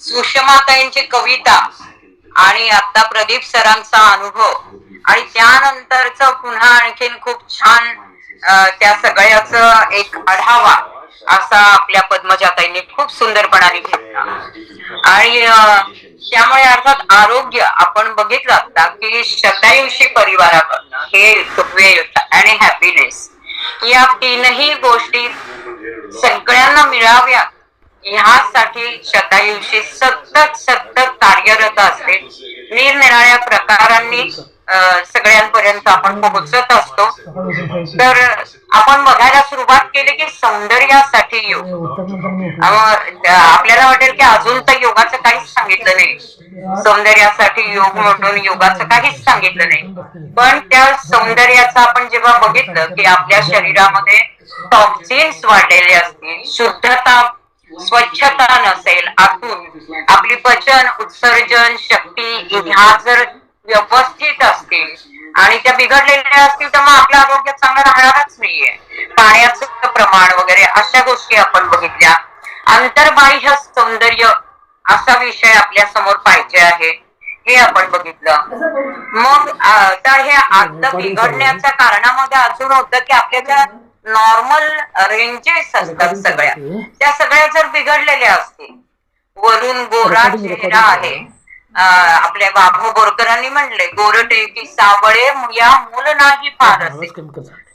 सुषमाताईंची कविता आणि आता प्रदीप सरांचा अनुभव. आणि त्यानंतरच पुन्हा आणखीन खूप छान त्या सगळ्याच एक आढावा असा आपल्या पद्मजाताईंनी खूप सुंदरपणाने घेतला. आणि त्यामुळे अर्थात आरोग्य आपण बघितलं आता की शतायुषी परिवारावर हेल्थ वेल्थ आणि हॅपीनेस या तीनही गोष्टी सगळ्यांना मिळाव्यात. ह्यासाठी शतायुषी सतत सतत कार्यरत असते. निरनिराळ्या प्रकारांनी सगळ्यांपर्यंत आपण पोहोचत असतो. तर आपण बघायला सुरुवात केली की सौंदर्यासाठी योग. आपल्याला वाटेल की अजून तर योगाचं काहीच सांगितलं नाही. सौंदर्यासाठी योग म्हणून योगाचं काहीच सांगितलं नाही. पण त्या सौंदर्याचं आपण जेव्हा बघितलं की आपल्या शरीरामध्ये टॉक्सिन्स वाढलेले असतील शुद्धता स्वच्छता नसेल आतून आपली पचन उत्सर्जन शक्ती ह्या जर व्यवस्थित असतील आणि त्या बिघडलेल्या असतील तर मग आपलं आरोग्य चांगलं राहणारच नाहीये. पाण्याचं प्रमाण वगैरे अशा गोष्टी आपण बघितल्या. अंतर्बाह्य सौंदर्य असा विषय आपल्यासमोर पाहिजे आहे. हे आपण बघितलं. मग आता हे आता बिघडण्याच्या कारणामध्ये अजून होतं की आपल्या ज्या नॉर्मल रेंजेस असतात सगळ्या. त्या सगळ्या जर बिघडलेल्या असतील वरून गोरा चेहरा आहे. आपल्या बाबू बोरकरांनी म्हणले गोरटे की सावळे या मूल नाही फार असे.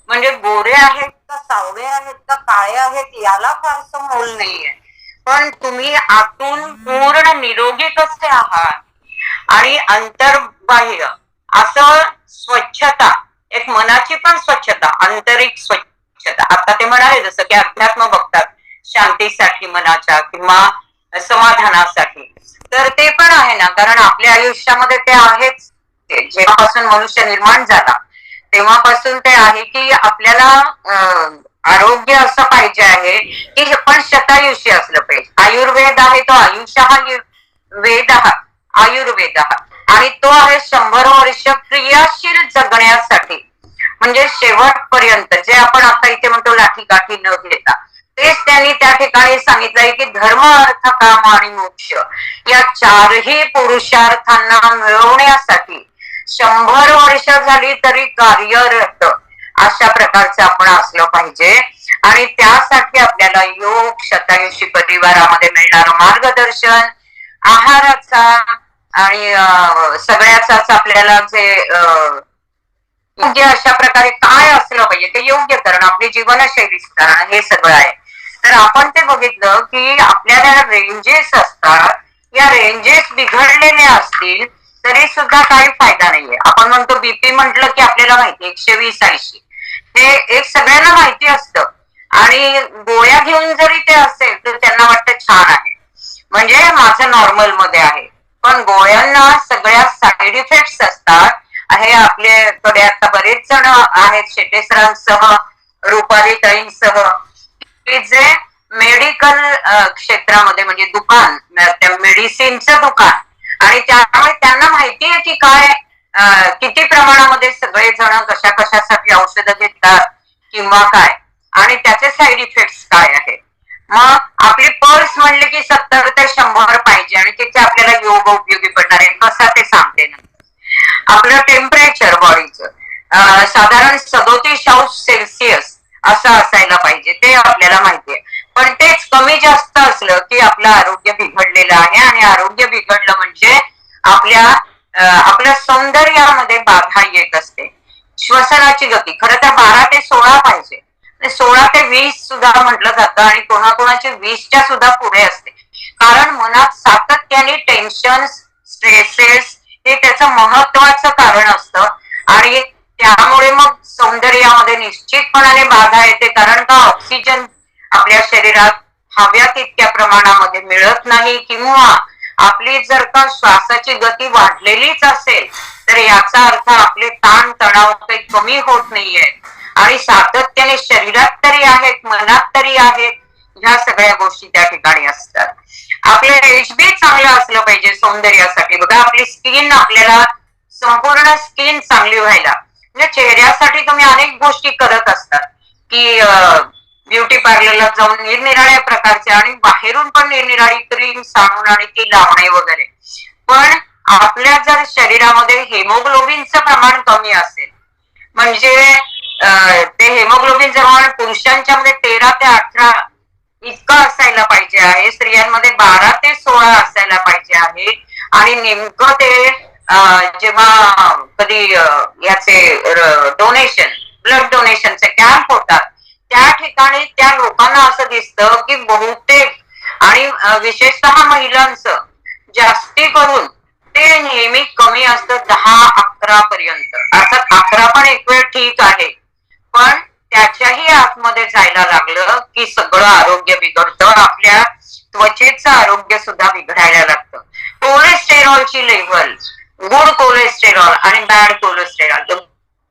म्हणजे गोरे आहेत का सावळे आहेत का काळे आहेत याला फारसं मोल नाहीये. पण तुम्ही आतून पूर्ण निरोगी कसे आहात? आणि अंतर्बाह्य असं स्वच्छता एक मनाची पण स्वच्छता आंतरिक स्वच्छता आता ते म्हणाले जसं की अध्यात्म बघतात शांतीसाठी मनाच्या किंवा समाधानासाठी तर ते पण आहे ना कारण आपल्या आयुष्यामध्ये ते आहेच जेव्हापासून मनुष्य निर्माण झाला तेव्हापासून ते आहे की आपल्याला आरोग्य असं पाहिजे आहे की हे पण शतायुषी असलं पाहिजे आयुर्वेद आहे तो आयुष्य हा वेद हा आयुर्वेद हा आणि तो आहे शंभर वर्ष क्रियाशील जगण्यासाठी म्हणजे शेवटपर्यंत जे आपण आता इथे म्हणतो लाठी काठी न घेता. तेच त्यांनी त्या ठिकाणी सांगितलंय की धर्म अर्थ काम आणि मोक्ष या चारही पुरुषार्थांना मिळवण्यासाठी शंभर वर्ष झाली तरी कार्यरत अशा प्रकारचं आपण असलं पाहिजे. आणि त्यासाठी आपल्याला योग शतायुषी परिवारामध्ये मिळणारं मार्गदर्शन आहाराचा आणि सगळ्याचाच आपल्याला जे अं, योग्य अशा प्रकारे काय असलं पाहिजे? ते योग्य करणं आपली जीवनशैली सुधारणं हे सगळं आहे. तर आपण ते बघितलं की आपल्याला रेंजेस असतात. या रेंजेस बिघडलेल्या असतील तरी सुद्धा काही फायदा नाहीये. आपण म्हणतो बीपी म्हटलं की आपल्याला माहिती एकशे वीस ऐंशी. ते एक सगळ्यांना माहिती असतं. आणि गोळ्या घेऊन जरी ते असेल तर त्यांना वाटतं छान आहे. म्हणजे माझं नॉर्मलमध्ये आहे. पण गोळ्यांना सगळ्या साईड इफेक्ट्स असतात. हे आपल्याकडे आता बरेच जण आहेत शेटेसरांसह रुपाली ताईंसह. की जे मेडिकल क्षेत्रामध्ये म्हणजे दुकान त्या मेडिसिनचं दुकान. आणि त्यामुळे त्यांना माहिती आहे की काय किती प्रमाणामध्ये सगळे जण कशा कशासाठी औषधं घेतात किंवा काय? आणि त्याचे साईड इफेक्ट्स काय आहेत? मग आपली पर्स म्हणले की सत्तर ते शंभर पाहिजे आणि तिथे आपल्याला योग उपयोगी पडणार आहे. कसा ते सांगते नंतर आपलं टेम्परेचर बॉडीचं साधारण सदोतीस अंश सेल्सिअस असं असायला पाहिजे ते आपल्याला माहितीये पण तेच कमी जास्त असलं की आपलं आरोग्य बिघडलेलं आहे आणि आरोग्य बिघडलं म्हणजे आपल्या आपल्या सौंदर्यामध्ये बाधा येत असते. श्वसनाची गती खरं तर बारा ते सोळा पाहिजे. सोळा ते वीस सुद्धा म्हटलं जातं आणि कोणाकोणाची वीसच्या सुद्धा पुढे असते. कारण मनात सातत्याने टेन्शन स्ट्रेसेस हे त्याचं महत्वाचं कारण असतं. आणि त्यामुळे मग सौंदर्यामध्ये निश्चितपणाने बाधा येते. कारण का ऑक्सिजन आपल्या शरीरात हव्या तितक्या प्रमाणामध्ये मिळत नाही किंवा आपली जर का श्वासाची गती वाढलेलीच असेल तर याचा अर्थ आपले ताण तणाव काही कमी होत नाहीये. आणि सातत्याने शरीरात तरी आहेत मनात तरी आहेत ह्या सगळ्या गोष्टी त्या ठिकाणी असतात. आपलं एच चांगलं असलं पाहिजे सौंदर्यासाठी. बघा आपली स्किन आपल्याला संपूर्ण स्किन चांगली व्हायला. म्हणजे चेहऱ्यासाठी तुम्ही अनेक गोष्टी करत असतात. की ब्युटी पार्लरला जाऊन निरनिराळ्या प्रकारचे आणि बाहेरून पण निरनिराळी क्रीम सांगून आणि ती लावणे वगैरे. पण आपल्या जर शरीरामध्ये हेमोग्लोबिनचं प्रमाण कमी असेल म्हणजे ते हेमोग्लोबिनचं प्रमाण पुरुषांच्या मध्ये तेरा ते अठरा इतकं असायला पाहिजे आहे. स्त्रियांमध्ये बारा ते सोळा असायला पाहिजे आहे. आणि नेमकं ते जेव्हा कधी याचे डोनेशन ब्लड डोनेशनचे कॅम्प होतात त्या ठिकाणी त्या लोकांना असं दिसतं की बहुतेक आणि विशेषतः महिलांचं जास्ती करून ते नेहमी कमी असतं दहा अकरा पर्यंत. अर्थात अकरा पण एक वेळ ठीक आहे. पण त्याच्याही आतमध्ये जायला लागलं की सगळं आरोग्य बिघडतं आपल्या त्वचेचं आरोग्य सुद्धा बिघडायला लागतं. कोलेस्टेरॉलची लेवल गुड कोलेस्टेरॉल आणि बॅड कोलेस्टेरॉल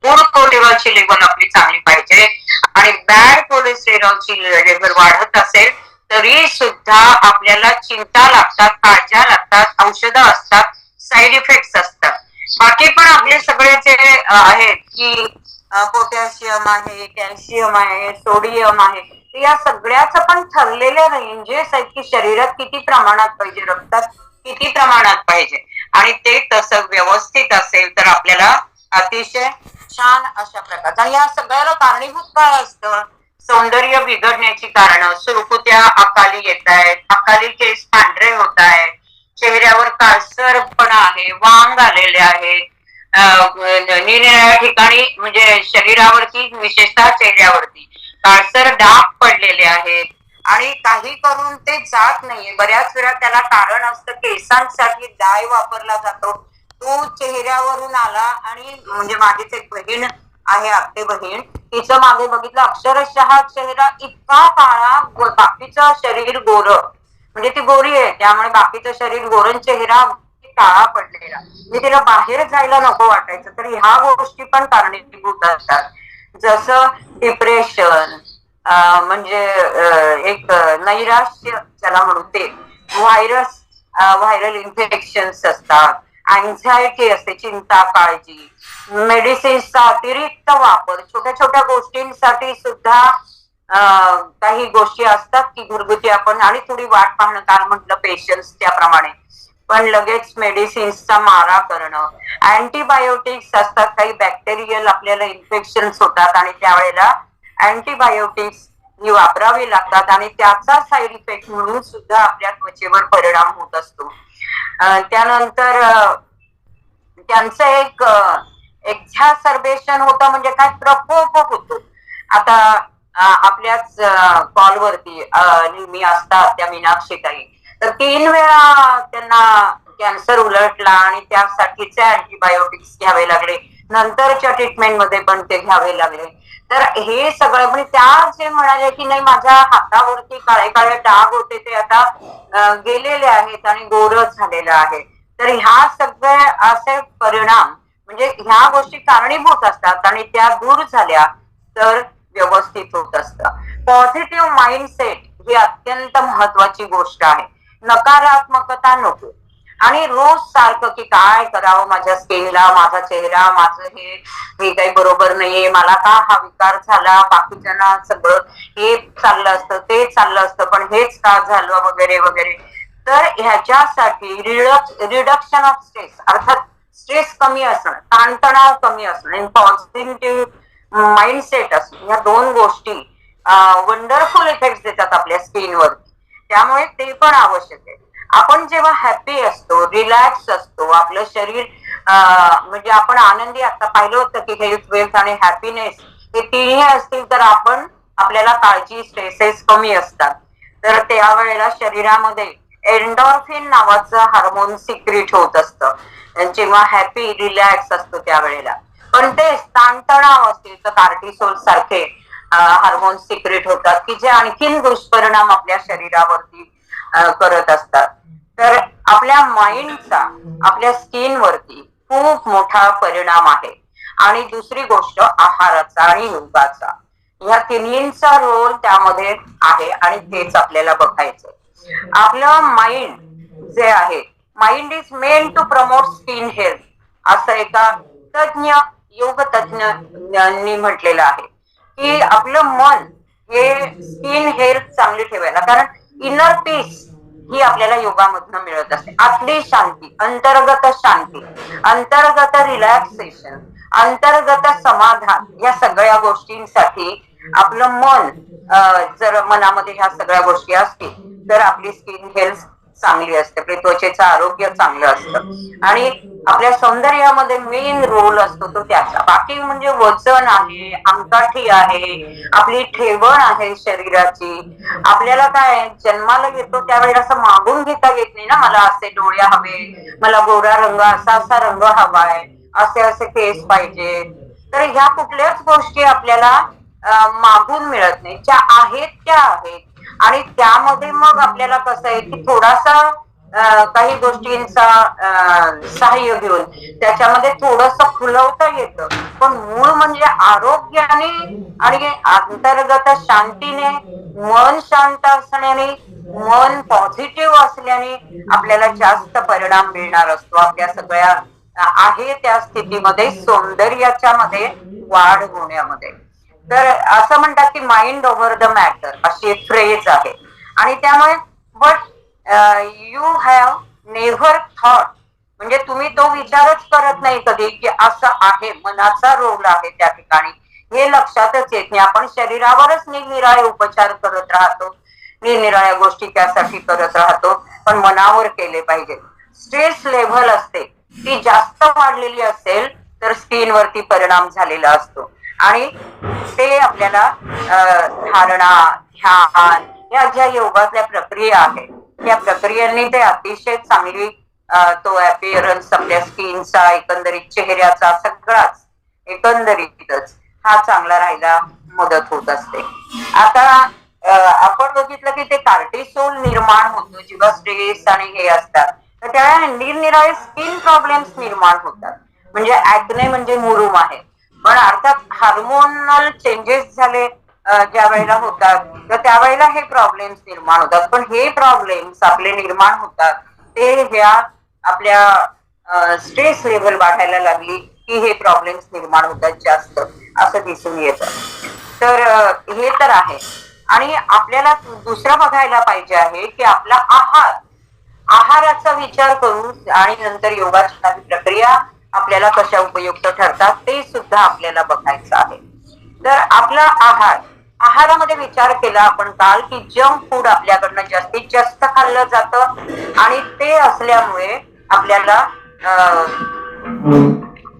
गुड कोलेस्टेरॉलची लेवल आपली चांगली पाहिजे आणि बॅड कोलेस्टेरॉलची लेवल वाढत असेल तरी सुद्धा आपल्याला चिंता लागतात काळज्या लागतात औषधं असतात साईड इफेक्ट असतात. बाकी पण आपले सगळे जे आहेत की पोटॅशियम आहे कॅल्शियम आहे सोडियम आहे. या सगळ्याचं पण ठरलेल्या रेंजेस आहेत की शरीरात किती प्रमाणात पाहिजे रक्तात किती प्रमाणात पाहिजे. आणि ते तसं व्यवस्थित असेल तर आपल्याला अतिशय छान अशा प्रकारचा. या सगळ्याला कारणीभूत काय असतं? सौंदर्य बिघडण्याची कारण. सुरकुत्या अकाली येत आहेत. अकाली केस पांढरे होत आहेत. चेहऱ्यावर काळसरपणा आहे वांग आलेले आहेत. म्हणजे निरनिराळ्या ठिकाणी म्हणजे शरीरावरती विशेषतः चेहऱ्यावरती. काळसर डाग पडलेले आहेत. आणि काही करून ते जात नाहीये. बऱ्याच वेळा त्याला कारण असतं केसांसाठी डाय वापरला जातो. तो चेहऱ्यावरून आला आणि म्हणजे माझीच एक बहीण आहे आपली बहीण. तिचं मागे बघितलं अक्षरशः चेहरा इतका काळा बाकीचं शरीर गोर. म्हणजे ती गोरी आहे त्यामुळे बाकीचं शरीर गोरण चेहरा काळा पडलेला. मी तिला बाहेर जायला नको वाटायचं तर ह्या गोष्टी पण कारणीभूत असतात. जसं डिप्रेशन म्हणजे एक नैराश्य ज्याला म्हणू ते व्हायरस व्हायरल इन्फेक्शन्स असतात. अँझायटी असते चिंता काळजी. मेडिसिन्सचा अतिरिक्त वापर छोट्या छोट्या गोष्टींसाठी सुद्धा काही गोष्टी असतात की घरगुती आपण आणि थोडी वाट पाहणं कारण म्हटलं पेशन्स त्याप्रमाणे. पण लगेच मेडिसिन्सचा मारा करणं. अँटीबायोटिक्स असतात काही बॅक्टेरियल आपल्याला इन्फेक्शन होतात आणि त्यावेळेला अँटीबायोटिक्स ही वापरावी लागतात आणि त्याचा साईड इफेक्ट म्हणून सुद्धा आपल्या त्वचेवर परिणाम होत असतो. त्यानंतर त्यांचं एक एक्झॅसर्बेशन होतं म्हणजे काय? प्रकोप होतो. आता आपल्याच कॉलवरती नेहमी असतात त्या मीनाक्षी काही तर तीन वेळा त्यांना कॅन्सर उलटला आणि त्यासाठीचे अँटीबायोटिक्स घ्यावे लागले. नंतरच्या ट्रीटमेंटमध्ये पण ते घ्यावे लागले. तर हे सगळं म्हणजे त्या जे म्हणाले की नाही माझ्या हातावरती काळे काळे डाग होते ते आता गेलेले आहेत आणि गोर झालेलं आहे. तर ह्या सगळे असे परिणाम म्हणजे ह्या गोष्टी कारणीभूत असतात आणि त्या दूर झाल्या तर व्यवस्थित होत असतं. पॉझिटिव्ह माइंडसेट ही अत्यंत महत्वाची गोष्ट आहे. नकारात्मकता नको. आणि रोज सारखं की काय करावं माझ्या स्किनला माझा चेहरा माझं हे हे काही बरोबर नाहीये मला का हा विकार झाला बाकीच्यांना सगळं हे चाललं असतं ते चाललं असतं पण हेच का झालं वगैरे वगैरे. तर ह्याच्यासाठी रिडक्शन ऑफ स्ट्रेस अर्थात स्ट्रेस कमी असणं ताणतणाव कमी असणं आणि पॉझिटिव्ह माइंडसेट असणं ह्या दोन गोष्टी वंडरफुल इफेक्ट देतात आपल्या स्किनवर त्यामुळे ते पण आवश्यक आहे. आपण जेव्हा हॅपी असतो रिलॅक्स असतो आपलं शरीर म्हणजे आपण आनंदी आता पाहिलं होतं की हेल्थ वेल्थ आणि हॅपीनेस हे तिन्ही असतील तर आपण आपल्याला काळजी स्ट्रेसेस कमी असतात. तर त्यावेळेला शरीरामध्ये एन्डॉर्फिन नावाचं हार्मोन सिक्रिट होत असतं. जेव्हा हॅपी रिलॅक्स असतो त्यावेळेला. पण ते ताणतणाव असतील तर कार्टिसोल सारखे हार्मोन सिक्रेट होतात की जे आणखीन दुष्परिणाम आपल्या शरीरावरती करत असतात. तर आपल्या माइंडचा आपल्या स्किन वरती खूप मोठा परिणाम आहे. आणि दुसरी गोष्ट आहाराचा आणि योगाचा. ह्या तिन्हींचा रोल त्यामध्ये आहे आणि तेच आपल्याला बघायचं आपलं माइंड जे आहे mind is main to promote skin health असं एका तज्ञ योग तज्ञांनी म्हटलेलं आहे. की आपलं मन हे स्किन हेल्थ चांगली ठेवायला. कारण इनर पीस ही आपल्याला योगामधनं मिळत असते. आपली शांती अंतर्गत शांती अंतर्गत रिलॅक्सेशन अंतर्गत समाधान या सगळ्या गोष्टींसाठी आपलं मन जर मनामध्ये ह्या सगळ्या गोष्टी असतील तर आपली स्किन हेल्थ चांगली असते. आपल्या त्वचेचं आरोग्य चांगलं असतं. आणि आपल्या सौंदर्यामध्ये मेन रोल असतो तो त्याचा. बाकी म्हणजे वजन आहे अंगठी आहे आपली ठेवण आहे शरीराची. आपल्याला काय जन्माला येतो त्यावेळेला असं मागून घेता येत नाही ना मला असे डोळे हवे मला गोरा रंग असा असा रंग हवाय असे असे केस पाहिजे. तर ह्या कुठल्याच गोष्टी आपल्याला मागून मिळत नाही. ज्या आहेत त्या आहेत. आणि त्यामध्ये मग आपल्याला कसं आहे की थोडासा काही गोष्टींचा सहाय्य घेऊन त्याच्यामध्ये थोडस फुलवता येतं. पण मूळ म्हणजे आरोग्याने आणि अंतर्गत शांतीने मन शांत असण्याने मन पॉझिटिव्ह असल्याने आपल्याला जास्त परिणाम मिळणार असतो. आपल्या सगळ्या आहे त्या स्थितीमध्ये सौंदर्याच्या मध्ये वाढ होण्यामध्ये. तर असं म्हणतात की माइंड ओव्हर द मॅटर अशी एक फ्रेज आहे. आणि त्यामुळे but you have never thought म्हणजे तुम्ही तो विचारच करत नाही कधी की असं आहे मनाचा रोल आहे त्या ठिकाणी. हे लक्षातच येत नाही. आपण शरीरावरच निरनिराळे उपचार करत राहतो. निरनिराळ्या गोष्टी त्यासाठी करत राहतो. पण मनावर केले पाहिजे. स्ट्रेस लेव्हल असते. ती जास्त वाढलेली असेल तर स्किनवरती परिणाम झालेला असतो. आणि ते आपल्याला धारणा ध्यान या ज्या योगातल्या प्रक्रिया आहेत या प्रक्रियांनी ते अतिशय चांगली तो अपिअरन्स आपल्या स्किनचा एकंदरीत चेहऱ्याचा सगळाच एकंदरीतच हा चांगला राहायला मदत होत असते. आता आपण बघितलं की ते कार्टिसोल निर्माण होतो जेव्हा स्ट्रेस आणि हे असतात. तर त्या निरनिराळे स्किन प्रॉब्लेम्स निर्माण होतात. म्हणजे ऍक्ने म्हणजे मुरुम आहे. पण अर्थात हार्मोनल चेंजेस झाले ज्या वेळेला होतात तर त्यावेळेला हे प्रॉब्लेम्स निर्माण होतात. पण हे प्रॉब्लेम्स आपले निर्माण होतात ते ह्या आपल्या स्ट्रेस लेव्हल वाढायला लागली की हे प्रॉब्लेम्स निर्माण होतात जास्त असं दिसून येतं. तर हे तर आहे. आणि आपल्याला दुसरं बघायला पाहिजे आहे की आपला आहार आहाराचा विचार करून आणि नंतर योगाची प्रक्रिया आपल्याला कशा उपयुक्त ठरतात ते सुद्धा आपल्याला बघायचं आहे. तर आपला आहार आहारामध्ये विचार केला आपण काल की जंक फूड आपल्याकडनं जास्तीत जास्त खाल्लं जातं आणि ते असल्यामुळे आपल्याला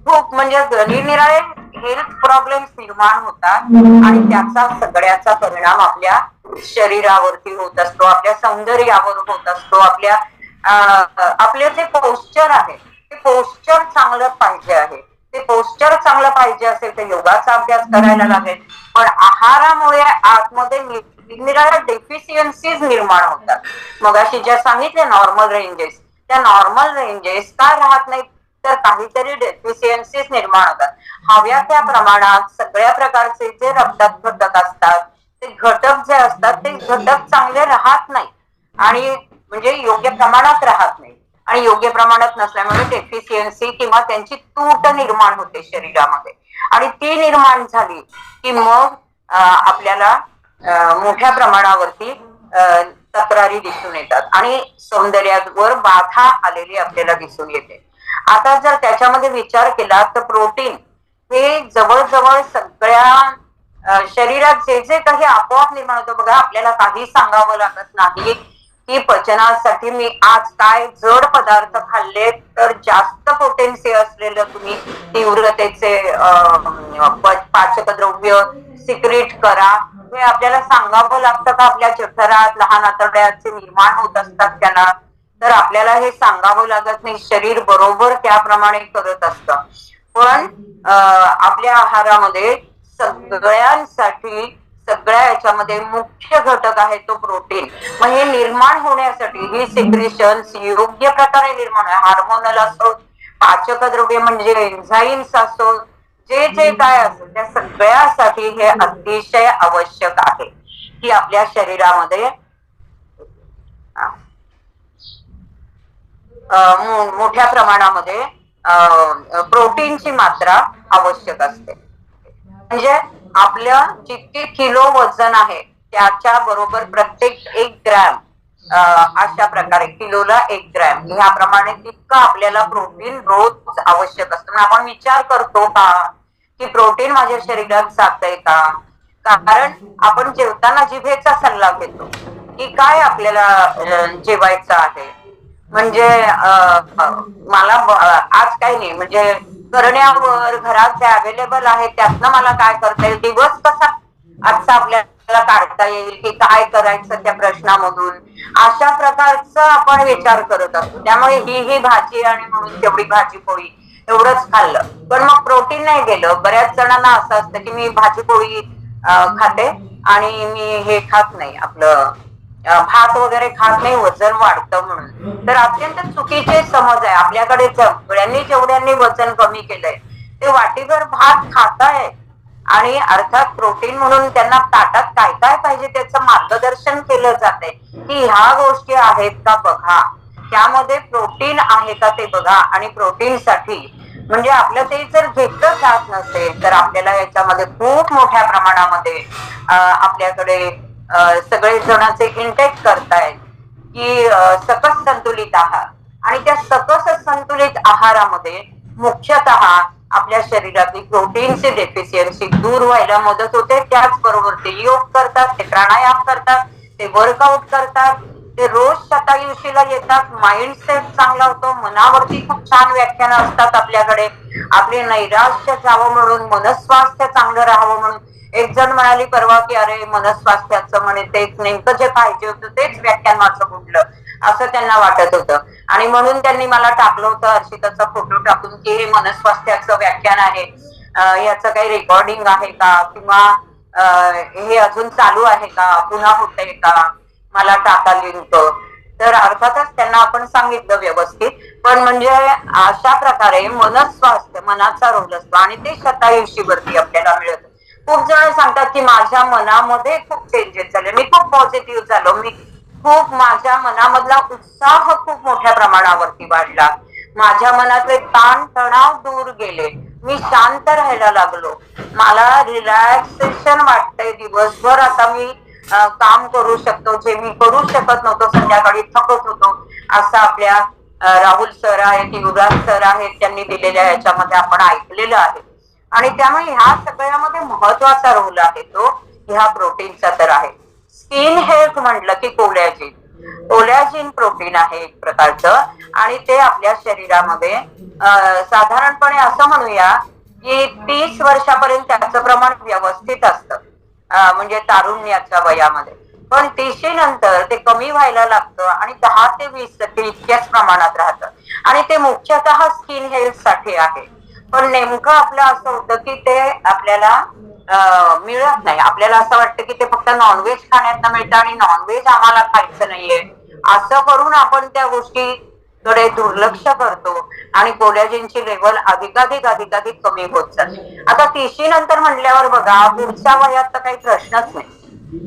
खूप म्हणजे निरनिराळे हेल्थ प्रॉब्लेम निर्माण होतात आणि त्याचा सगळ्याचा परिणाम आपल्या शरीरावरती होत असतो आपल्या सौंदर्यावर होत असतो आपल्या आपले जे पोस्चर आहे ते पोस्चर चांगलं पाहिजे आहे. ते पोस्चर चांगलं पाहिजे असेल तर योगाचा अभ्यास करायला लागेल. पण आहारामुळे आतमध्ये निरनिराळ्या डेफिशियन्सीज निर्माण होतात. मग अशी ज्या सांगितल्या नॉर्मल रेंजेस त्या नॉर्मल रेंजेस का राहत नाहीत? तर काहीतरी डेफिशियन्सीज निर्माण होतात. हव्या त्या प्रमाणात सगळ्या प्रकारचे जे रक्तात घटक असतात ते घटक जे असतात ते घटक चांगले राहत नाही आणि म्हणजे योग्य प्रमाणात राहत नाही आणि योग्य प्रमाणात नसल्यामुळे डेफिशियन्सी किंवा त्यांची तूट निर्माण होते शरीरामध्ये. आणि ती निर्माण झाली की मग आपल्याला मोठ्या प्रमाणावरती तक्रारी दिसून येतात. आणि सौंदर्यावर बाधा आलेली आपल्याला दिसून येते. आता जर त्याच्यामध्ये विचार केला तर प्रोटीन हे जवळजवळ सगळ्या शरीरात जे जे काही आपोआप निर्माण होतं बघा आपल्याला काही सांगावं लागत नाही. की पचनासाठी मी आज काय जड पदार्थ खाल्ले तर जास्त पोटेन्सी असलेलं तुम्ही तीव्रतेचे पाचक द्रव्य सिक्रेट करा. हे आपल्याला सांगावं लागतं का? आपल्या जठरात लहान आतड्याचे निर्माण होत असतात त्यांना. तर आपल्याला हे सांगावं लागत नाही. शरीर बरोबर त्याप्रमाणे करत असतं. पण आपल्या आहारामध्ये सगळ्यांसाठी सगळ्या याच्यामध्ये मुख्य घटक आहे तो प्रोटीन मग हे निर्माण होण्यासाठी ही सिग्रेशन योग्य प्रकारे निर्माण हार्मोनल असो पाचक द्रव्य म्हणजे एन्झाईम्स असो जे जे काय असो त्या सगळ्यासाठी हे अतिशय आवश्यक आहे. की आपल्या शरीरामध्ये मोठ्या प्रमाणामध्ये प्रोटीनची मात्रा आवश्यक असते. म्हणजे आपल्या जितके किलो वजन आहे त्याच्या बरोबर प्रत्येक एक ग्रॅम अशा प्रकारे किलोला एक ग्रॅम. ह्याप्रमाणे तितकं आपल्याला प्रोटीन रोज आवश्यक असतं. आपण विचार करतो का की प्रोटीन माझ्या शरीरात जातंय का? कारण आपण जेवताना जिभेचा सल्ला घेतो की काय आपल्याला जेवायचं आहे? म्हणजे मला आज काही नाही. म्हणजे करण्यावर घरात जे अवेलेबल आहे त्यातनं मला काय करता येईल? दिवस कसा आजचा आपल्याला काढता येईल? की काय करायचं त्या प्रश्नामधून? अशा प्रकारचा आपण विचार करत असतो. त्यामुळे ही ही भाजी आणि म्हणून तेवढी भाजी पोळी एवढंच खाल्लं. पण मग प्रोटीन नाही गेलं. बऱ्याच जणांना असं असतं की मी भाजी पोळी खाते आणि मी हे खात नाही आपलं भात वगैरे खात नाही वजन वाढतं म्हणून. तर अत्यंत चुकीचे समज आहे. आपल्याकडे सगळ्यांनी जेवढ्यांनी वजन कमी केलंय ते वाटीभर भात खाताय. आणि अर्थात प्रोटीन म्हणून त्यांना ताटात काय काय पाहिजे त्याचं मार्गदर्शन केलं जात आहे की ह्या गोष्टी आहेत का बघा? त्यामध्ये प्रोटीन आहे का ते बघा. आणि प्रोटीन साठी म्हणजे आपलं ते जर घेतलं जात नसेल तर आपल्याला याच्यामध्ये खूप मोठ्या प्रमाणामध्ये आपल्याकडे सगळे जणांचे इंटेक करतायत की सकस संतुलित आहार. आणि त्या सकस संतुलित आहारामध्ये मुख्यतः आपल्या शरीरातली प्रोटीनची डेफिशियन्सी दूर व्हायला मदत होते. त्याचबरोबर ते योग करतात ते प्राणायाम करतात ते वर्कआउट करतात. ते रोज शतायुषीला येतात. माइंडसेट चांगला होतो. मनावरती खूप छान व्याख्यानं असतात आपल्याकडे. आपले नैराश्य जावं म्हणून मनस्वास्थ्य चांगलं राहावं म्हणून. एक जण म्हणाली परवा की अरे मनस्वास्थ्याचं म्हणे तेच नेमकं जे पाहिजे होतं तेच व्याख्यान माझं कुठलं असं त्यांना वाटत होतं. आणि म्हणून त्यांनी मला टाकलं होतं हर्षिताचा फोटो टाकून की हे मनस्वास्थ्याचं व्याख्यान आहे. याचं काही रेकॉर्डिंग आहे का? किंवा हे अजून चालू आहे का? पुन्हा होतंय का? मला टाका लिंक. तर अर्थातच त्यांना आपण सांगितलं व्यवस्थित. पण म्हणजे अशा प्रकारे मनस्वास्थ्य मनाचा रोल असतो आणि ते शतायुषी वरती आपल्याला मिळत. खूप जण सांगतात की माझ्या मनामध्ये खूप चेंजेस झाले. मी खूप पॉझिटिव्ह झालो. मी खूप माझ्या मनामधला उत्साह खूप मोठ्या प्रमाणावरती वाढला. माझ्या मनातले ताण तणाव दूर गेले. मी शांत राहायला लागलो. मला रिलॅक्सेशन वाटतंय दिवसभर. आता मी काम करू शकतो जे मी करू शकत नव्हतो संध्याकाळी थकत होतो असं आपल्या राहुल सर आहेत युवराज सर आहेत त्यांनी दिलेल्या याच्यामध्ये आपण ऐकलेलं आहे. आणि त्यामुळे ह्या सगळ्यामध्ये महत्त्वाचा रोल आहे तो ह्या प्रोटीनचा तर आहे. स्किन हेल्थ म्हटलं की कोलॅजिन कोलॅजिन प्रोटीन आहे एक प्रकारचं आणि ते आपल्या शरीरामध्ये साधारणपणे असं म्हणूया की तीस वर्षापर्यंत त्याचं प्रमाण व्यवस्थित असतं. म्हणजे तारुण्याच्या वयामध्ये. पण तीशी नंतर ते कमी व्हायला लागतं आणि दहा ते वीस टक्के इतक्याच प्रमाणात राहतं. आणि ते मुख्यतः स्किन हेल्थसाठी आहे. पण नेमकं आपलं असं होतं की ते आपल्याला मिळत नाही. आपल्याला असं वाटतं की ते फक्त नॉनव्हेज खाण्यात मिळतं आणि नॉनव्हेज आम्हाला खायचं नाहीये. असं करून आपण त्या गोष्टी कडे दुर्लक्ष करतो आणि कोलॅजिनची लेवल अधिकाधिक अधिकाधिक कमी होत जाते. आता तिशी नंतर म्हणल्यावर बघा पुढच्या वयात तर काही प्रश्नच नाही.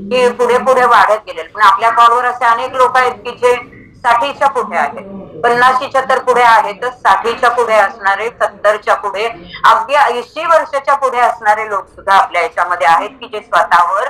की पुढे पुढे वाढत गेले पण आपल्या कॉलवर असे अनेक लोक आहेत की जे साठीच्या पुढे आहेत. पन्नाशीच्या तर पुढे आहेतच. साठीच्या पुढे असणारे सत्तरच्या पुढे अगदी ऐंशी वर्षाच्या पुढे असणारे लोक सुद्धा आपल्या याच्यामध्ये आहेत की जे स्वतःवर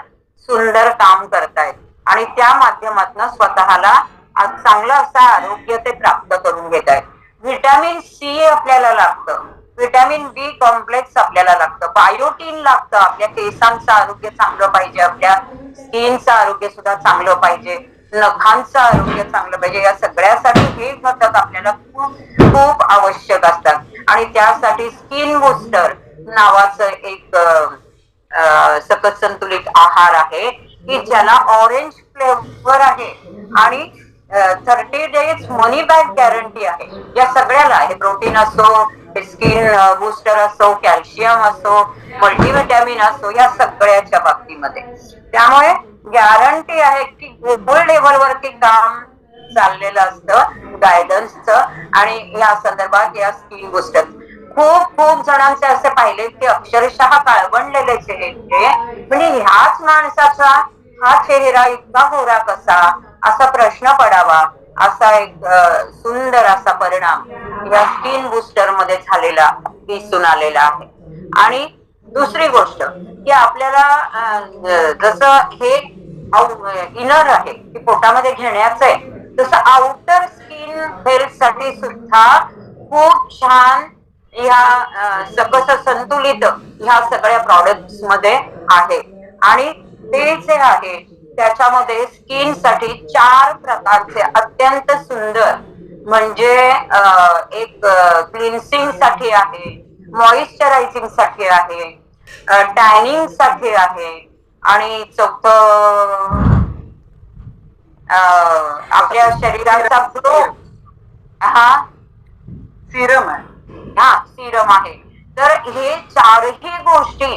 सुंदर काम करतायत. आणि त्या माध्यमातून स्वतःला चांगलं असं आरोग्य ते प्राप्त करून घेत आहेत. व्हिटॅमिन सी आपल्याला लागतं. व्हिटॅमिन बी कॉम्प्लेक्स आपल्याला लागतं. बायोटीन लागतं. आपल्या केसांचं आरोग्य चांगलं पाहिजे. आपल्या स्किनचं आरोग्य सुद्धा चांगलं पाहिजे. नखांचं आरोग्य चांगलं पाहिजे. या सगळ्यासाठी हे घटक आपल्याला खूप खूप आवश्यक असतात. आणि त्यासाठी स्किन बुस्टर नावाचं एक सकस संतुलित आहार आहे की ज्याला ऑरेंज फ्लेवर आहे. आणि thirty days money back guarantee आहे. या सगळ्याला हे प्रोटीन असो स्किन बूस्टर असो कॅल्शियम असो मल्टीव्हिटॅमिन असो या सगळ्याच्या बाबतीमध्ये. त्यामुळे गॅरंटी आहे की ग्लोबल लेवलवरती काम चाललेलं असतं गायडन्सचं आणि या संदर्भात या स्किन बूस्टर खूप खूप जणांचे असे पाहिले की अक्षरशः काळवणलेले चेहरे. म्हणजे ह्याच माणसाचा हा चेहरा इतका गोरा कसा? असा प्रश्न पडावा असा एक सुंदर असा परिणाम या स्किन बुस्टरमध्ये झालेला दिसून आलेला आहे. आणि दुसरी गोष्ट की आपल्याला जसं हे इनर आहे की पोटामध्ये घेण्याचं आहे तसं आउटर स्किन हेल्थसाठी सुद्धा खूप छान ह्या सकस संतुलित ह्या सगळ्या प्रॉडक्टमध्ये आहे. आणि ते जे आहे त्याच्यामध्ये स्किनसाठी चार प्रकारचे अत्यंत सुंदर म्हणजे एक क्लिन्सिंगसाठी आहे मॉइश्चरायझिंगसाठी आहे टॅनिंगसाठी आहे आणि चौथं आपल्या शरीराचा ग्लो हा? सिरम आहे. हा सिरम आहे. तर हे चारही गोष्टी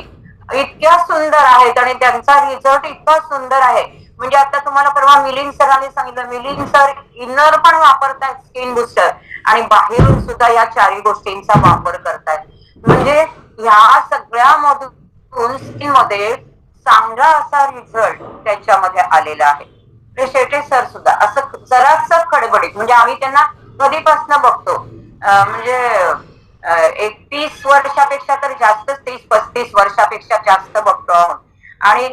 इतक्या सुंदर आहेत आणि त्यांचा रिझल्ट इतका सुंदर आहे. म्हणजे आता तुम्हाला परवा मिलिंद सरांनी सांगितलं मिलिंद सर इनर पण वापरतायत स्किन बुस्टर आणि बाहेरून सुद्धा या चारही गोष्टींचा वापर करतायत. म्हणजे ह्या सगळ्या मधून स्किनमध्ये चांगला असा रिझल्ट त्याच्यामध्ये आलेला आहे. शेटे सर सुद्धा असं जरास खडबडीत म्हणजे आम्ही त्यांना कधीपासून बघतो. म्हणजे एक तीस वर्षापेक्षा तर जास्तच तीस पस्तीस वर्षापेक्षा जास्त बघतो आहोत. आणि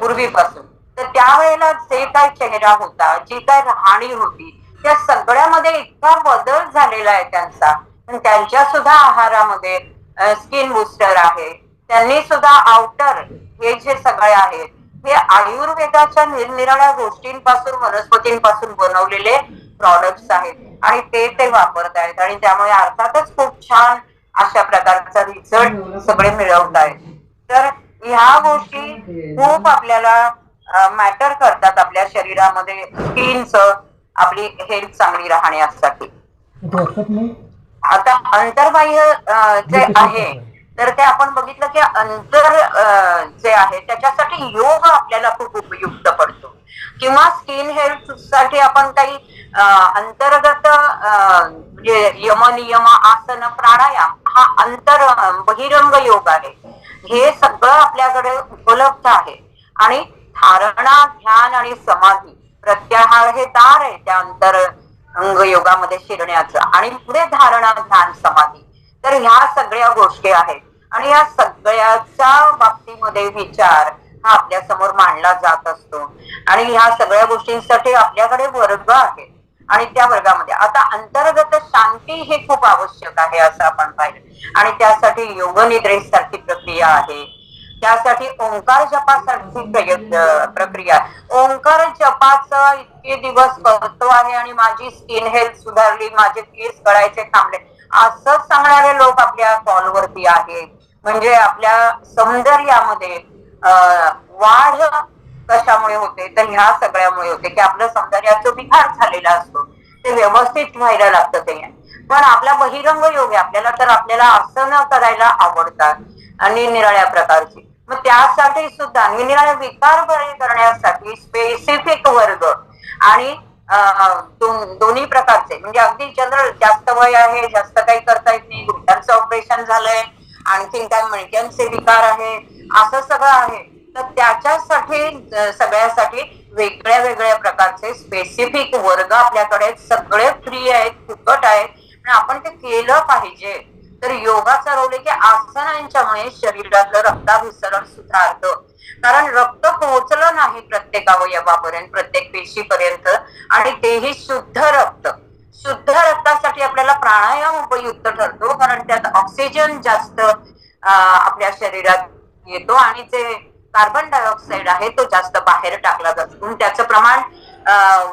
पूर्वीपासून. तर त्यावेळेला जे काय चेहरा होता जी काय राहणी होती त्या सगळ्यामध्ये इतका बदल झालेला आहे त्यांचा. पण त्यांच्या सुद्धा आहारामध्ये स्किन बुस्टर आहे. त्यांनी सुद्धा आउटर हे जे सगळे आहेत हे आयुर्वेदाच्या निरनिराळ्या गोष्टींपासून वनस्पतींपासून बनवलेले प्रॉडक्ट्स आहेत आणि ते ते वापरत आहेत. आणि त्यामुळे अर्थातच खूप छान अशा प्रकारचा रिझल्ट सगळे मिळवत आहेत. तर ह्या गोष्टी खूप आपल्याला मॅटर करतात आपल्या शरीरामध्ये. स्किनच आपली हेल्थ चांगली राहण्यासाठी आता अंतर्बाह्य जे आहे तर ते आपण बघितलं की अंतर जे आहे त्याच्यासाठी योग आपल्याला खूप उपयुक्त पडतो. किंवा स्किन हेल्थसाठी आपण काही अंतर्गत म्हणजे यम नियम आसन प्राणायाम हा अंतर बहिरंग योग आहे. हे सगळं आपल्याकडे उपलब्ध आहे. आणि धारणा ध्यान आणि समाधी प्रत्याहार हे दार आहे त्या अंतर अंग योगामध्ये शिरण्याचं. आणि पुढे धारणा ध्यान समाधी. तर ह्या सगळ्या गोष्टी आहेत. आणि या सगळ्याच्या बाबतीमध्ये विचार हा आपल्यासमोर मांडला जात असतो. आणि ह्या सगळ्या गोष्टींसाठी आपल्याकडे वर्ग आहे. आणि त्या वर्गामध्ये. आता अंतर्गत शांती हे खूप आवश्यक आहे असं आपण पाहिलं. आणि त्यासाठी योग प्रक्रिया आहे. त्यासाठी ओंकार जपासारखी प्रयत्न प्रक्रिया ओंकार जपाचं इतके दिवस करतो आहे आणि माझी स्किन हेल्थ सुधारली माझे केस गळायचे थांबले. असं सांगणारे लोक आपल्या कॉलवरती आहेत. म्हणजे आपल्या सौंदर्यामध्ये वाढ कशामुळे होते तर ह्या सगळ्यामुळे होते की आपलं सौंदर्याचं विकार झालेला असतो. ते व्यवस्थित व्हायला लागतं ते. पण आपला बहिरंग योग आहे आपल्याला तर आपल्याला आसनं करायला आवडतात आणि निराळ्या प्रकारची. मग त्यासाठी सुद्धा निराळ्या विकार बरे करण्यासाठी स्पेसिफिक वर्ग आणि दोन्ही प्रकारचे म्हणजे अगदी जनरल जास्त वय आहे जास्त काही करता येत नाही गुडघ्यांचं ऑपरेशन झालंय आणखीन काय मणक्यांचे विकार आहे असं सगळं आहे. तर त्याच्यासाठी सगळ्यासाठी वेगळ्या वेगळ्या प्रकारचे स्पेसिफिक वर्ग आपल्याकडे सगळे फ्री आहेत फुकट आहेत. आणि आपण ते केलं पाहिजे. तर योगा आहे की आसनांच्यामुळे शरीरातलं रक्ताभिसरण सुधारतं. कारण रक्त पोहोचलं नाही प्रत्येक अवयवापर्यंत प्रत्येक पेशीपर्यंत. आणि तेही शुद्ध रक्त. शुद्ध रक्तासाठी आपल्याला प्राणायाम उपयुक्त ठरतो. कारण त्यात ऑक्सिजन जास्त आपल्या शरीरात येतो. आणि जे कार्बन डायऑक्साईड आहे तो जास्त बाहेर टाकला जातो. म्हणून त्याचं प्रमाण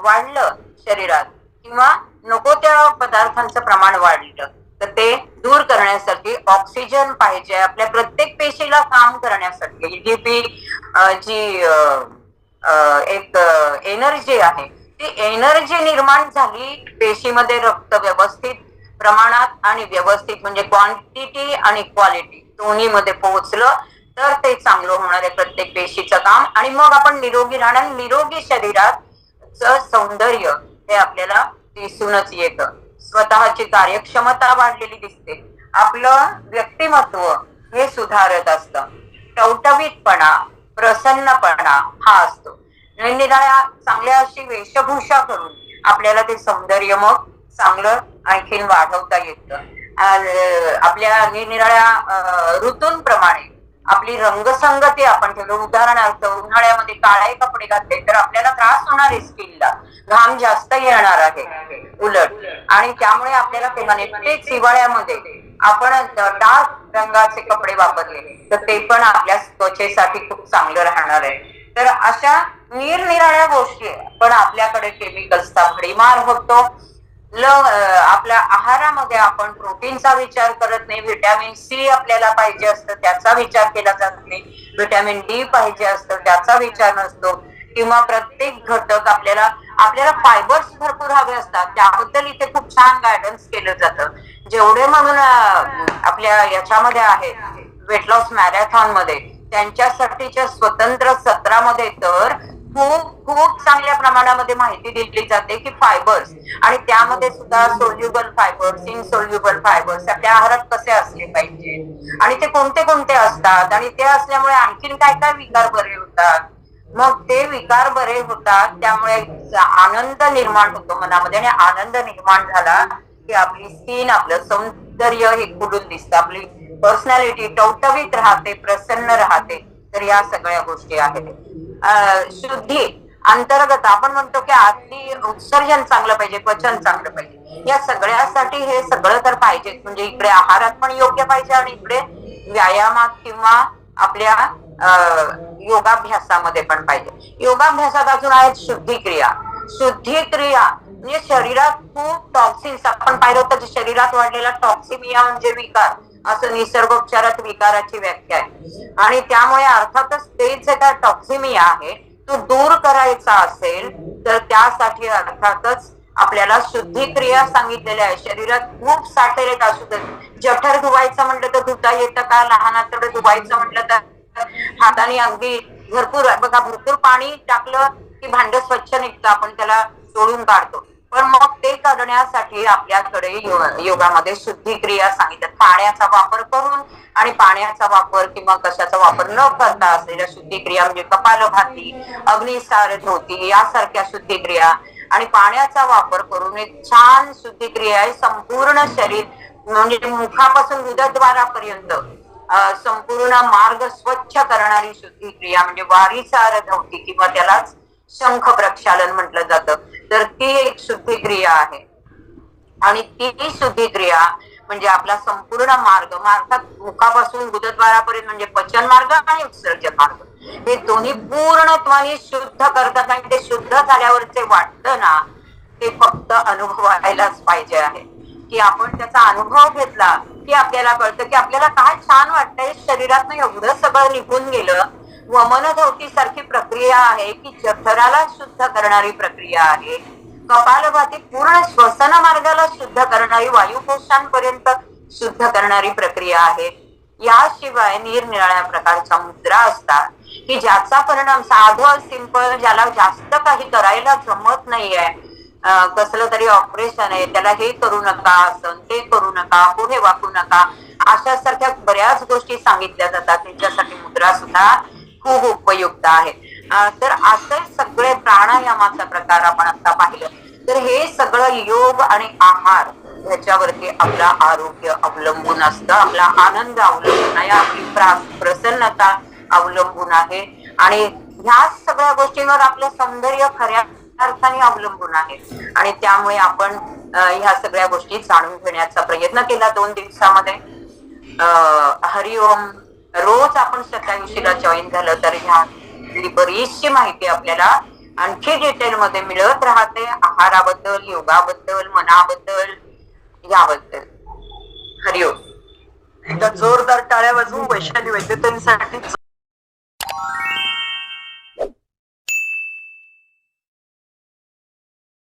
वाढलं शरीरात. किंवा नको त्या पदार्थांचं प्रमाण वाढलं. तर ते दूर करण्यासाठी ऑक्सिजन पाहिजे. आपल्या प्रत्येक पेशीला काम करण्यासाठी. जी जी एक एनर्जी आहे ती एनर्जी निर्माण झाली पेशीमध्ये रक्त व्यवस्थित प्रमाणात आणि व्यवस्थित म्हणजे क्वांटिटी आणि क्वालिटी दोन्ही मध्ये पोहोचलं. तर ते चांगलं होणार आहे प्रत्येक पेशीचं काम. आणि मग आपण निरोगी राहणार. निरोगी शरीरात सौंदर्य हे आपल्याला दिसूनच येतं. स्वतःची कार्यक्षमता वाढलेली दिसते. आपलं व्यक्तिमत्व हे सुधारत असतं. टवटवीतपणा प्रसन्नपणा हा असतो. निरनिराळ्या चांगल्या अशी वेशभूषा करून आपल्याला ते सौंदर्य मग चांगलं आणखीन वाढवता येतं. आपल्या निरनिराळ्या ऋतूंप्रमाणे आपली रंगसंगती आपण ठेवलो उदाहरणार्थ उन्हाळ्यामध्ये काळे कपडे घातले तर आपल्याला त्रास होणार आहे स्किनला. घाम जास्त येणार आहे उलट. आणि त्यामुळे आपल्याला ते म्हणे तेच हिवाळ्यामध्ये आपण डार्क रंगाचे कपडे वापरले तर ते पण आपल्या त्वचेसाठी खूप चांगलं राहणार आहे. तर अशा निरनिराळ्या गोष्टी पण आपल्याकडे केमिकल्सचा भडीमार होतो. ल आपल्या आहारामध्ये आपण प्रोटीनचा विचार करत नाही. व्हिटॅमिन सी आपल्याला पाहिजे असतं त्याचा विचार केला जात नाही. व्हिटॅमिन डी पाहिजे असतं त्याचा विचार नसतो. किंवा प्रत्येक घटक आपल्याला आपल्याला फायबर्स भरपूर हवे असतात. त्याबद्दल इथे खूप छान गायडन्स केलं जातं. जेवढे म्हणून आपल्या याच्यामध्ये आहेत वेट लॉस मॅरेथॉनमध्ये त्यांच्यासाठीच्या स्वतंत्र सत्रामध्ये तर खूप खूप चांगल्या प्रमाणामध्ये माहिती दिली जाते की फायबर्स आणि त्यामध्ये सुद्धा सोल्युबल फायबर्स इनसोल्युबल फायबर्स आपल्या आहारात कसे असले पाहिजे. आणि ते कोणते कोणते असतात? आणि ते असल्यामुळे आणखीन काय काय विकार बरे होतात? मग ते विकार बरे होतात त्यामुळे आनंद निर्माण होतो मनामध्ये. आणि आनंद निर्माण झाला की आपली स्किन आपलं सौंदर्य हे खुलून दिसतं. आपली पर्सनॅलिटी टवटवीत राहते प्रसन्न राहते. तर या सगळ्या गोष्टी आहेत. शुद्धी अंतर्गत आपण म्हणतो की आतली उत्सर्जन चांगलं पाहिजे पचन चांगलं पाहिजे. या सगळ्यासाठी हे सगळं तर पाहिजे म्हणजे इकडे आहारात पण योग्य पाहिजे आणि इकडे व्यायामात किंवा आपल्या योगाभ्यासामध्ये पण पाहिजे. योगाभ्यासात अजून आहेत शुद्धिक्रिया. शुद्धिक्रिया म्हणजे शरीरात खूप टॉक्सिन्स आपण पाहिलं तर शरीरात वाढलेला टॉक्सिमिया म्हणजे विकार. असं निसर्गोपचारात विकाराची व्याख्या आहे. आणि त्यामुळे अर्थातच ते जे काय टॉक्सिमिया आहे तो दूर करायचा असेल तर त्यासाठी अर्थातच आपल्याला शुद्धिक्रिया सांगितलेल्या आहे. शरीरात खूप साठलेले असू दे जठर धुवायचं म्हटलं तर धुता येतं का? लहान धुवायचं म्हटलं तर? हाताने अगदी भरपूर बघा भरपूर पाणी टाकलं की भांड स्वच्छ निघतं. आपण त्याला चोळून काढतो. पण मग ते करण्यासाठी आपल्याकडे योगामध्ये शुद्धिक्रिया सांगितल्या पाण्याचा वापर करून आणि पाण्याचा वापर किंवा कशाचा वापर न करता असलेल्या शुद्धिक्रिया म्हणजे कपालभाती अग्निसार धोती यासारख्या शुद्धिक्रिया आणि पाण्याचा वापर करून एक छान शुद्धिक्रिया आहे. संपूर्ण शरीर म्हणजे मुखापासून हृदयद्वारापर्यंत संपूर्ण मार्ग स्वच्छ करणारी शुद्धिक्रिया म्हणजे वारीसार धवती किंवा त्यालाच शंख प्रक्षालन म्हटलं जातं. तर ती एक शुद्धिक्रिया आहे. आणि ती शुद्धिक्रिया म्हणजे आपला संपूर्ण मार्ग अर्थात मुखापासून गुदद्वारापर्यंत म्हणजे पचन मार्ग आणि उत्सर्जन मार्ग. हे दोन्ही पूर्णत्वाने शुद्ध करतात आणि ते शुद्ध झाल्यावर जे वाटतं ना ते फक्त अनुभवायलाच पाहिजे आहे. की आपण त्याचा अनुभव घेतला की आपल्याला कळतं की आपल्याला काय छान वाटतंय शरीरात एवढं सगळं निघून गेलं वमनधोती सारखी प्रक्रिया आहे की जठराला शुद्ध करणारी प्रक्रिया आहे. कपालभाती पूर्ण श्वसन मार्गाला शुद्ध करणारी वायुकोशांपर्यंत शुद्ध करणारी प्रक्रिया आहे. याशिवाय निरनिराळ्या प्रकारच्या मुद्रा असतात. की ज्याचा परिणाम साधं सिंपल ज्याला जास्त काही करायला जमत नाहीये कसलं तरी ऑपरेशन आहे त्याला हे करू नका असं ते करू नका पुढे वाकू नका अशा सारख्या बऱ्याच गोष्टी सांगितल्या जातात त्यांच्यासाठी मुद्रा सुद्धा खूप उपयुक्त आहे. तर असे सगळे प्राणायामाचा प्रकार आपण आता पाहिलं. तर हे सगळं योग आणि आहार ह्याच्यावरती आपलं आरोग्य अवलंबून असतं. आपला आनंद अवलंबून आहे. आपली प्रसन्नता अवलंबून आहे. आणि ह्या सगळ्या गोष्टींवर आपलं सौंदर्य खऱ्या अर्थाने अवलंबून आहे. आणि त्यामुळे आपण ह्या सगळ्या गोष्टी जाणून घेण्याचा प्रयत्न केला दोन दिवसामध्ये. अं, हरिओम रोज आपण सत्तावीशीला जॉईन झालं तर ह्या बरीचशी माहिती आपल्याला आणखी डिटेल मध्ये मिळत राहते. आहाराबद्दल योगाबद्दल मनाबद्दल याबद्दल. हरिओम. एकदा जोरदार टाळ्या वाजवून वैशाली वैद्यतांसाठी